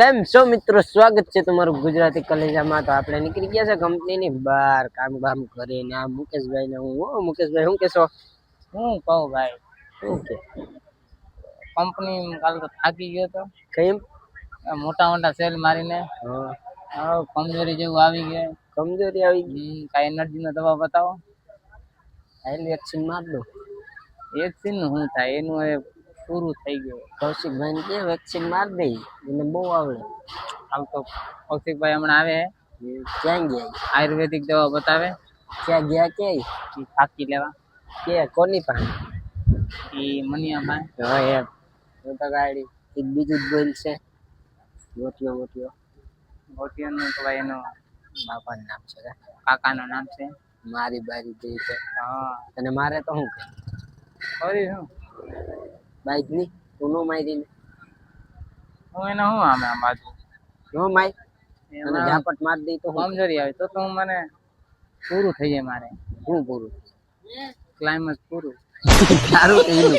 કેમ છો મિત્રો? સ્વાગત છે તમારું ગુજરાતી કલેજામાં. તો આપણે નીકળી ગયા છે કંપનીની બહાર કામ બામ કરીને. આ મુકેશભાઈ ને હું હો મુકેશભાઈ શું કેશો? હું કહું ભાઈ. શું કે? કંપની કાલ તો થાકી ગયો તો. કેમ? આ મોટા મોટા સેલ મારીને. હા. કમજોરી જેવું આવી ગયું. કમજોરી આવી ગઈ? કાંઈ એનર્જી નો દવા બતાવો આઈલ વેક્સિન માર દો એક સીન શું થાય? એનું હવે પૂરું થઈ ગયું. કૌશિકભાઈ ને કે વેક્સિન મારી દઈ. એને બહુ આવડે. હાલ તો કૌશિકભાઈ હમણાં આવે ક્યાં ગયા? આયુર્વેદિક દવા બતાવે. ક્યાં ગયા ક્યાંય ઈ થાકી લેવા. કે? કોની પાસે? એ મનિયા ભાઈ હા એ હું તો ગાડી. એક બીજું જ બોલ છે. ગોટિયો ગોટિયો ગોટિયોનું તો ભાઈ એનું બાપાનું નામ છે કાકાનું નામ છે. મારી બારી દે છે. હા. અને મારે તો શું કે ખરી શું? બાઈકની? તું નો મારી ને હું એને શું આમે આમ બાજુ? નો માય અને ઝાપટ માર દઈ તો હું કમજોરી આવે તો તો હું મને પૂરું થઈ જાય મારે. હું પૂરું? ક્લાઇમેક્સ પૂરું. સારું થયું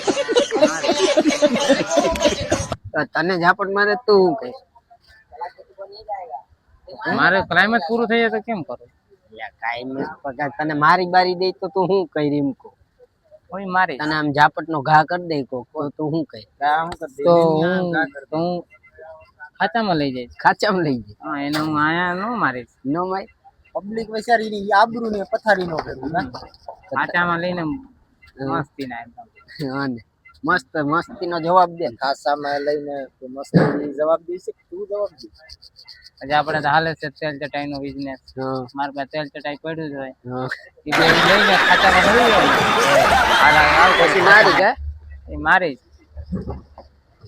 તને ઝાપટ મારે તો હું કહીશ? મારે ક્લાઇમેક્સ પૂરું થઈ જાય તો કેમ કરું? પગાર તને મારી બારી દઈ તો તું શું કહી રીમ કો કોઈ મારી. તને આમ ઝાપટ નો ઘા કરી દઈ કો તો તું શું કહી? તો હું તો હું ખાચામાં લઈ જઈશ. ખાચામાં લઈ જાય હા એને હું આયા નો મારીશ નો માય. પબ્લિક વિચારીની આબરૂ ને પથારી નો કરું ના ખાચામાં લઈને મસ્તી ના હા ને. મસ્ત મસ્તી નો જવાબ દે ખાસામાં લઈને તું મસ્તી જવાબ દઈશ તું જવાબ દઈશ? પછી આપણે તો હાલે છે તેલ ચટાઈ નો બિઝનેસ હા. મારે પાસે તેલ ચટાઈ પડ્યું જ હોય. એ બે લઈને ભરી જાય પછી મારી એ મારીશ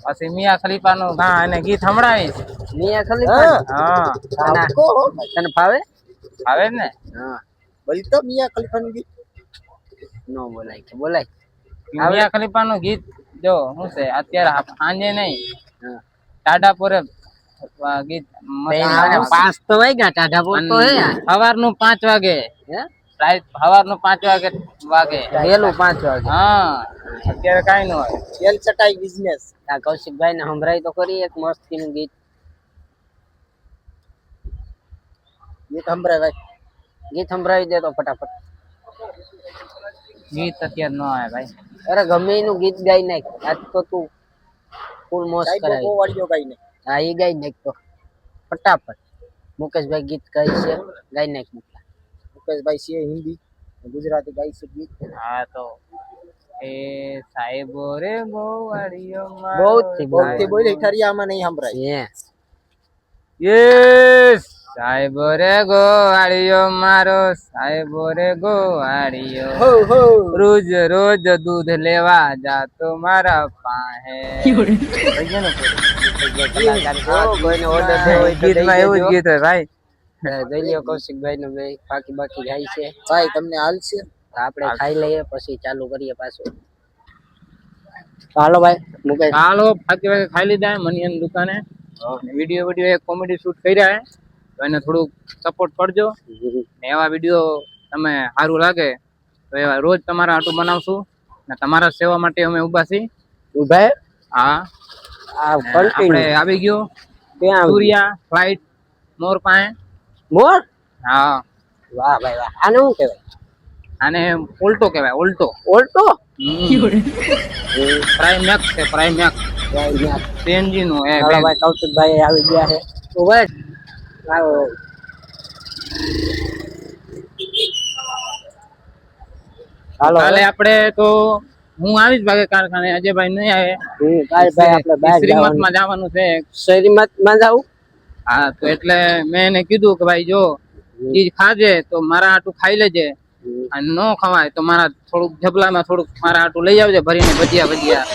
પછી મિયા ખલીફા નું ગા અને ગીત સંભળાવીશ મિયા ખલીફા હા. હા તને ફાવે? ફાવે ને? હા. બોલી તો મિયા ખલીફાનું ગીત. નો બોલાય કે બોલાય. મિયા ખલીફા નું ગીત જો શું છે અત્યારે સાંજે નહીં. હા. ટાડા પોરે પાંચ તો વાગ્યા ટાઢા પોર હે. સવારનું પાંચ વાગે સવારનું પાંચ વાગે વાગે. વહેલું પાંચ વાગે. હા. અત્યારે કાંઈ ન હોય. તેલ ચટાઈ બિઝનેસ આ કૌશિકભાઈ ને સંભળાય તો કરી એક મસ્તી નું ગીત. ગીત સંભળાય ભાઈ. ગીત સંભળાવી દે તો ફટાફટ. ગીત અત્યારે ન આવે ભાઈ. અરે ગમે એનું ગીત ગાઈ નાખ. આજ તો તું ફૂલ મોસ્ટ કરાય વાળીઓ ગાઈ ને હા એ ગાઈ નાખ તો. ફટાફટ. મુકેશભાઈ ગીત ગાઈ છે ગાઈ નાખ મુકલા મુકેશભાઈ છે હિન્દી ગુજરાતી ગાઈ છે ગીત. હા તો એ સાહેબો રે ગોવાળીઓ બહુ જ થી બહુ બહુ બોલે ઠરિયામાં નહીં સંભળાય. હે. યસ સાહેબો રે ગોવાળીઓ મારો સાહેબો રે ગોવાળીઓ હો હો. રોજ રોજ દૂધ લેવા જાતો મારા પાસે કોઈને ભાઈ બાકી બાકી ભાઈ ખાઈ લઈએ પછી ચાલુ કરીએ પાછું હાલો ભાઈ, મુકેશ હાલો ફાકી વાગે ખાઈ લીધા મનિયન દુકાને વીડિયો વીડિયો એક કોમેડી શૂટ કર્યા હે તો એને થોડુંક સપોર્ટ કરજો ને એવા વીડિયો તમે સારું લાગે તો એવા રોજ તમારા આટું બનાવશું ને તમારા સેવા માટે અમે ઊભા છીએ ઊભા હા આપણે આવી ગયો. ત્યાં સૂર્યા ફ્લાઇટ મોર પાસે. મોર? હા. વાહ ભાઈ વાહ. આને શું કહેવાય? આને ઉલટો કહેવાય ઉલટો. ઓલ્ટો પ્રાઇમેક્સ છે પ્રાઇમેક્સ સીએનજી નું એ ભાઈ કૌશિકભાઈ આવી ગયા છે. તો આવો હાલો આપણે તો હું આવીશ ભાગે કારખાને અજયભાઈ નહીં આવે. બહાર જવાનું શ્રીમતમાં જવાનું છે. શરીરમાં માં જાવું હા તો એટલે મેં એને કીધું કે ભાઈ જો ચીજ ખાજે તો મારા આટું ખાઈ લેજે. અને ન ખવાય તો મારા થોડુંક ઝબલામાં થોડુંક મારા આટું લઈ આવજે ભરીને ભજીયા ભજીયા.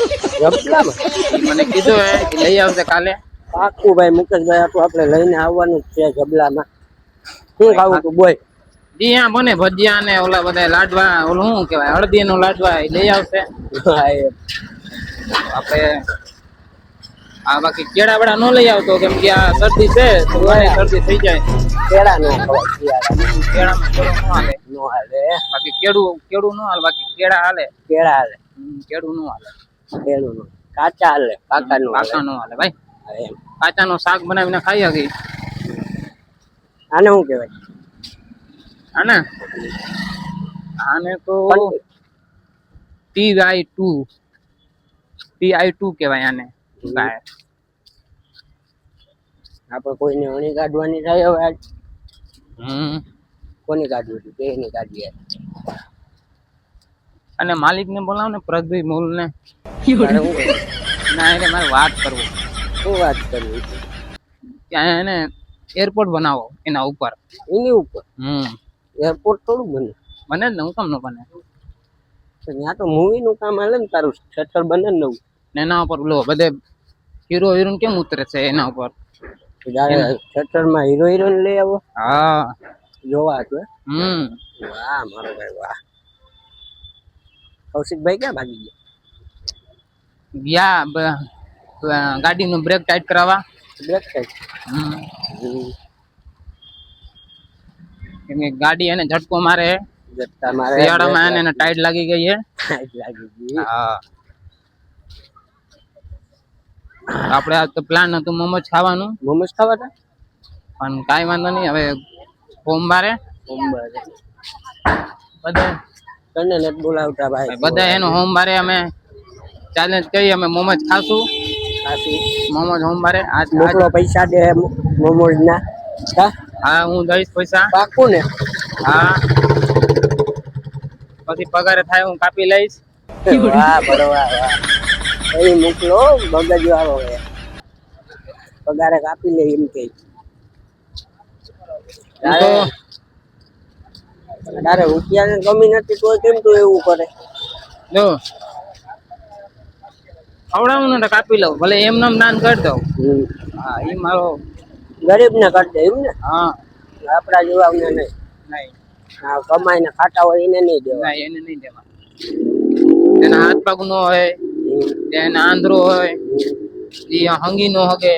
મને કીધું હે કે લઈ આવજે કાલે. પાકું ભાઈ મુકેશભાઈ આટું આપણે લઈને આવવાનું છે ઝબલામાં. શું ખાવું તું બોલ. જ્યાં બને ભજીયા ને ઓલા બધા લાડવા ઓલું શું કહેવાય હળદી નું લાડવા ઈ લઈ આવશે. હા, એ. આપણે આ બાકી કેળા વેળા ન લઈ આવતો કેમ કે આ શરદી છે તો મને શરદી થઈ જાય. કેળા નો ખવાય શિયાળામાં. કેળામાં કેળું ન હાલે. નો હાલે. બાકી કેળું કેળું ન હાલે બાકી કેળા હાલે. કેળા હાલે. હમ, કેળું ન હાલે. કેળું નો કાચા હાલે પાકા નો પાકા ન હાલે ભાઈ. એમ. કાચાનો શાક બનાવીને ખાઈ શકી આને શું કહેવાય? આને આને તો T I two PI two કહેવાય આને. ગાય આપણે કોઈને અણી કાઢવાની થાય હવે હમ. કોની કાઢવી હતી? કેની કાઢીએ અને માલિક ને બોલાવો ને પ્રગભાઈ મોલ ને? ના એટલે મારે વાત કરવું. શું વાત કરવી? ત્યાં એને એરપોર્ટ બનાવો એના ઉપર. એની ઉપર? હમ. એરપોર્ટ થોડું બને. બને જ ને હું કામ ન બને? ત્યાં તો મૂવી નું કામ હાલે ને તારું થિયેટર બને નવું. ને એના ઉપર લો બધે હીરો હિરોઈન કેમ ઉતરે છે એના ઉપર? થિયેટરમાં હીરો હીરોઈન લઈ આવો. હા. જોવા તો હમ. વાહ મારો ભાઈ વાહ. કૌશિકભાઈ ક્યાં ભાગી ગયા? ગયા ગાડી બ- બ્રેક ટાઈટ કરાવવા. બ્રેક ટાઈટ હમ. કેમ કે ગાડી એને ઝટકો મારે શિયાળામાં એને ટાઈટ લાગી ગઈ છે. લાગી ગઈ. હા. આપણે આ તો પ્લાન હતું મોમોજ ખાવાનું. મોમોસ ખાવાના? પણ કાંઈ વાંધો નહીં હવે સોમવારે. સોમવારે. બધા તને બોલાવતા ભાઈ. બધા એનો સોમવારે અમે ચેલેન્જ કરી અમે મોમોજ ખાશું. ખાશું. મોમોજ સોમવારે. આજ આજ- મોકલો પૈસા દે મોમોજ ના હા? હા હું દઈશ પૈસા. પાકું ને હા. પછી પગાર થાય હું કાપી લઈશ. વાહ બરોબર એ મોકલો મગજ વાળો પગારે કાપી લે એમ કે. તારે રૂપિયા ની કમી નથી તો કેમ તું એવું કરે? જો. ખવડાવું ને કાપી લઉં ભલે એમ નામ દાન કરી દઉં. હા એ મારો ગરીબ ને કરી દે એમ ને હા. આપડા જેવા ને નહીં. નહીં. આ કમાઈને ખાતા હોય એને નહીં દેવા. એને નહીં દેવા. એના હાથ પગ નો હોય એને આંધળો હોય એ હંગી નો હગે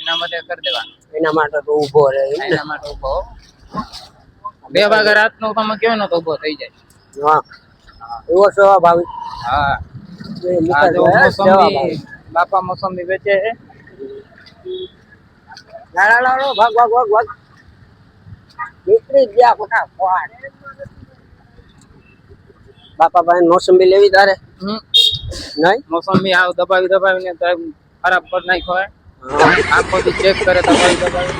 એના માટે કરી દેવા. એના માટે તો ઊભો રહે એના માટે ઊભો બે વાગે રાત નો તમે કેવો ને તો ઊભો થઈ જાય. હા. એવો સ્વાભાવિક ભાવી હા બાપા મોસંબી વેચે લાલા લાલો ભાગ ભાગ ભાગ ભાગ નીકળી ગયા બાપા ભાઈ મોસંબી લેવી તારે? નહીં? મોસંબી આવ દબાવી દબાવીને તો ખરાબ પર નાખ્યો હોય આખો ચેક કરે દબાવી દબાવી.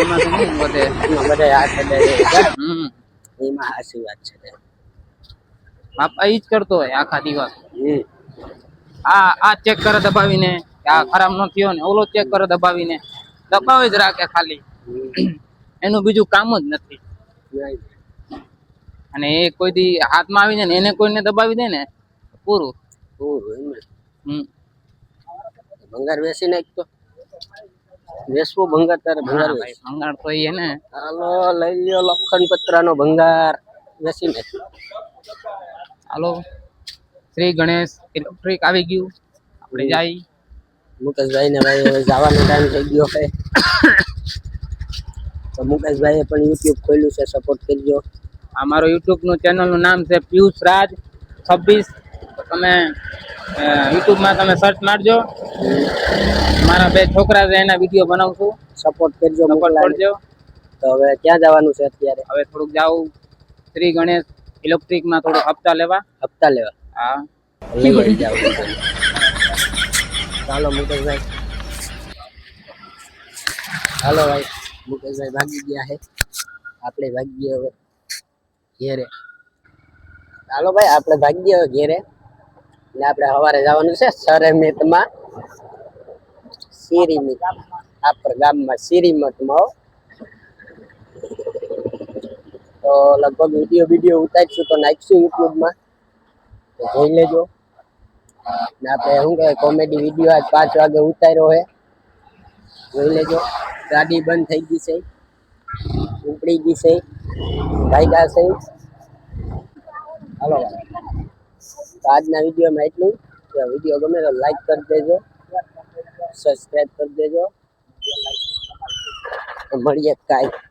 એમાં તો નહીં બધા. એમાં હાચી વાત છે બાપા ઈ જ કરતો હોય આખા દિવસ. આ આ ચેક કરે દબાવીને. કે આ ખરાબ ન થયો ને ઓલો ચેક કરે દબાવીને. દબાવી જ રાખે ખાલી. એનું બીજું કામ જ નથી. અને એ કોઈ દી હાથમાં આવી જાય ને એને કોઈને દબાવી દે ને પૂરું. પૂરું હમ. ભંગાર વેસી નાખ તો. વેસવું ભંગાર તારે ભંગાર ભંગાર તો એ એને. હાલો લઈ લ્યો લખન પત્રાનો ભંગાર. વેસી નાખ. હાલો. શ્રી ગણેશ ઇલેક્ટ્રિક આવી ગયું. આપણે જાય. મુકેશભાઈ ને ભાઈ હવે જવાનો ટાઈમ થઈ ગયો છે. તો મુકેશભાઈએ પણ યુટ્યુબ ખોલ્યું છે સપોર્ટ કરજો. આ મારો યુટ્યુબનું ચેનલનું નામ છે પિયુષ રાજ છવ્વીસ તમે યુટ્યુબમાં તમે સર્ચ મારજો. મારા બે છોકરા છે એના વીડિયો બનાવું છું સપોર્ટ કરજો સપોર્ટ. કરજો. તો હવે ક્યાં જવાનું છે અત્યારે? હવે થોડુંક જાઉં. શ્રી ગણેશ ઇલેક્ટ્રિકમાં થોડું હપ્તા લેવા. હપ્તા લેવા. હા. લઈ જાવ ચાલો, મુકેશભાઈ. હાલો ભાઈ, મુકેશભાઈ ભાગી ગયા છે. આપણે ભાગીએ હવે ઘેરે. ચાલો ભાઈ, આપણે ભાગી હવે ઘેરે. ને આપણે સવારે જવાનું છે સરમેતમાં સિરીમિત આપણા ગામમાં સિરીમતમાં. તો લગભગ વીડિયો વીડિયો ઉતારીશું તો નાખીશું યુટ્યુબમાં. જોઈ લેજો. ને આપણે શું કહેવાય કોમેડી વીડિયો આજ પાંચ વાગે ઉતાર્યો હે જોઈ લેજો. ગાડી બંધ થઈ ગઈ છે. ઉપડી ગઈ છે. ભાગ્યા છે. હાલો. તો આજના વિડીયોમાં એટલું વીડિયો ગમે તો લાઈક કરી દેજો. સબસ્ક્રાઈબ કરી દેજો. મળીએ કાંઈ